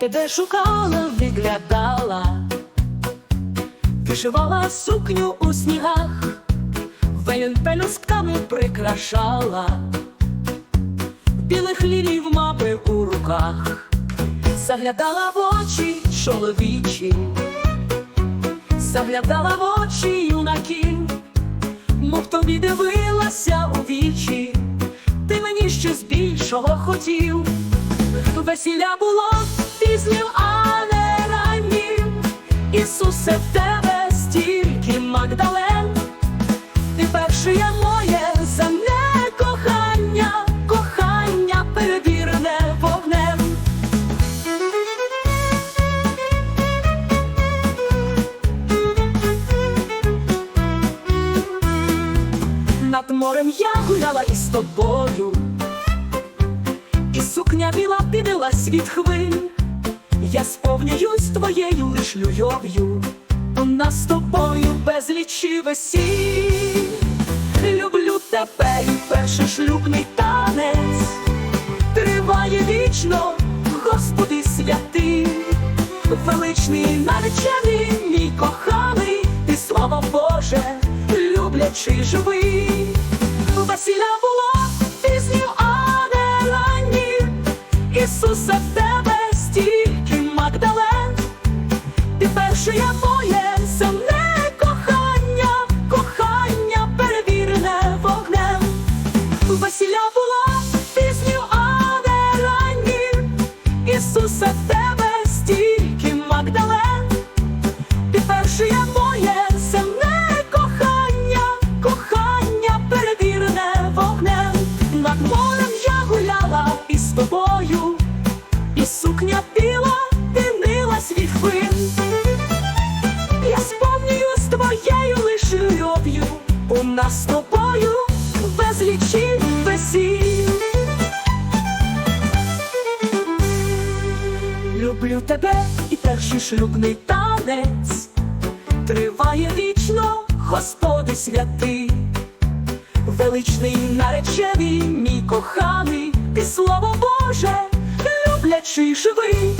тебе шукала, виглядала, вишивала сукню у снігах, веєн пелюстками прикрашала, білих лілій в мапи у руках, заглядала в очі чоловічі, заглядала в очі юнаків, мов тобі дивилася у вічі, ти мені щось більшого хотів. Весілля було пізнім, а не раннім. Ісусе, в тебе стільки Магдален, ти перше моє земне кохання, кохання перевірене вогнем. Над морем я гуляла із тобою, і сукня біла підилась від хвиль. Я сповнююсь твоєю лиш любов'ю, у нас з тобою безлічі весіль. Люблю тебе і перший шлюбний танець триває вічно, Господи святий, величний наречений, мій коханий, ти слава Боже, люблячий живий. Весілля було Ісусе, в тебе стільки Магдален, ти перше я моє земне кохання, кохання перевірене вогнем. Весілля було пісню, а не раннім. Ісусе, в тебе стільки Магдален, ти перше я моє земне кохання, кохання перевірене вогнем. Над морем я гуляла із тобою, сукня біла дивилась від хвиль. Я сповнююсь твоєю лиш любов'ю, у нас з тобою безлічі весіль. Люблю тебе і перший шлюбний танець триває вічно, Господи святий, величний наречений, мій коханий, ти слово Боже, люблячий живий.